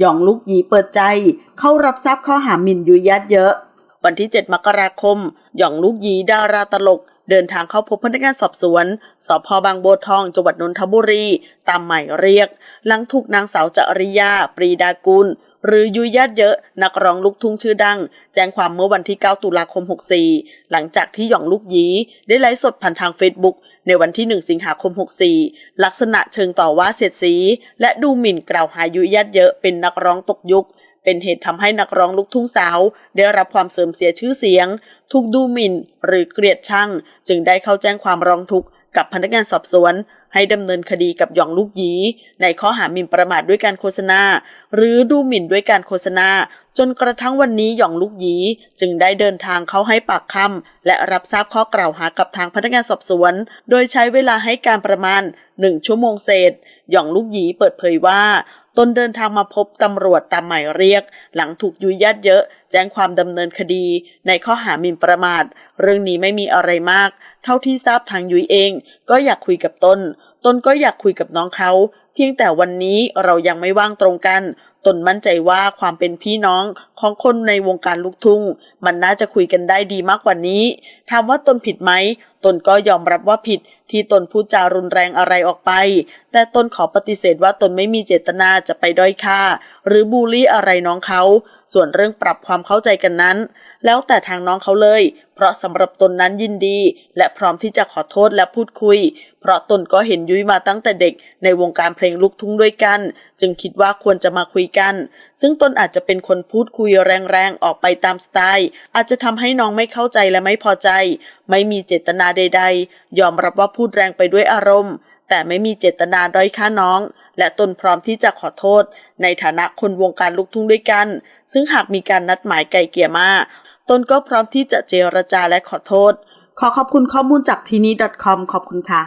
หยองลูกหยีเปิดใจ เข้ารับทราบข้อหาหมิ่นยุยัดเยอะ วันที่ 7 มกราคม หยองลูกหยีดาราตลก เดินทางเข้าพบพนักงานสอบสวน สพบางบัวทอง จังหวัดนนทบุรี ตามหมายเรียก หลังถูกนางสาวจริยา ปรีดากุล หรือยุยญาติเยอะนักร้องลูกทุ่งชื่อดัง แจ้งความเมื่อวันที่ 9 ตุลาคม 64 หลังจากที่หยองลูกหยีได้ไลฟ์สดผ่านทางเฟซบุ๊กในวันที่ 1 สิงหาคม 64 ลักษณะเชิงต่อว่าเสียดสี และดูหมิ่นกล่าวหายุยญาติเยอะเป็นนักร้องตกยุคเป็นเหตุทำให้นักร้องลูกทุ่งสาว ได้รับความเสื่อมเสียชื่อเสียงถูกดูหมิ่น หรือเกลียดชังจึงได้เข้าแจ้งความร้องทุกข์กับพนักงานสอบสวน ให้ดำเนินคดีกับหยองลูกหยี ในข้อหาหมิ่นประมาทด้วยการโฆษณา หรือดูหมิ่นด้วยการโฆษณา จนกระทั่งวันนี้หยองลูกหยีจึงได้เดินทางเข้าให้ปากคำและรับทราบข้อกล่าวหากับทางพนักงานสอบสวน โดยใช้เวลาให้การประมาณ1ชั่วโมงเศษหยองลูกหยีเปิดเผยว่าตนเดินทางมาพบตำรวจตามหมายเรียก หลังถูกยุยญาติเยอะแจ้งความดำเนินคดี ในข้อหาหมิ่นประมาท เรื่องนี้ไม่มีอะไรมาก เท่าที่ทราบทางยุยเอง ก็อยากคุยกับตนตนก็อยากคุยกับน้องเขา เพียงแต่วันนี้เรายังไม่ว่างตรงกันตนมั่นใจว่าความเป็นพี่น้องของคนในวงการลูกทุ่ง มันน่าจะคุยกันได้ดีมากกว่านี้ถามว่าตนผิดไหม ตนก็ยอมรับว่าผิดที่ตนพูดจารุนแรงอะไรออกไป แต่ตนขอปฏิเสธว่าตนไม่มีเจตนาจะไปด้อยค่า หรือบูลลี่อะไรน้องเขา ส่วนเรื่องปรับความเข้าใจกันนั้น แล้วแต่ทางน้องเขาเลย เพราะสำหรับตนนั้นยินดี และพร้อมที่จะขอโทษและพูดคุย เพราะตนก็เห็นยุ้ยมาตั้งแต่เด็ก ในวงการเพลงลูกทุ่งด้วยกัน จึงคิดว่าควรจะมาคุยกัน ซึ่งตนอาจจะเป็นคนพูดคุยแรงๆออกไปตามสไตล์ อาจจะทำให้น้องไม่เข้าใจและไม่พอใจ ไม่มีเจตนาใด ๆ ยอมรับว่าพูดแรงไปด้วยอารมณ์ แต่ไม่มีเจตนาด้อยค่าน้อง และตนพร้อมที่จะขอโทษ ในฐานะคนวงการลูกทุ่งด้วยกัน ซึ่งหากมีการนัดหมายไกลเกลี่ยมาตนก็พร้อมที่จะเจรจาและขอโทษ ขอขอบคุณข้อมูลจากทีนี้ .com ขอบคุณค่ะ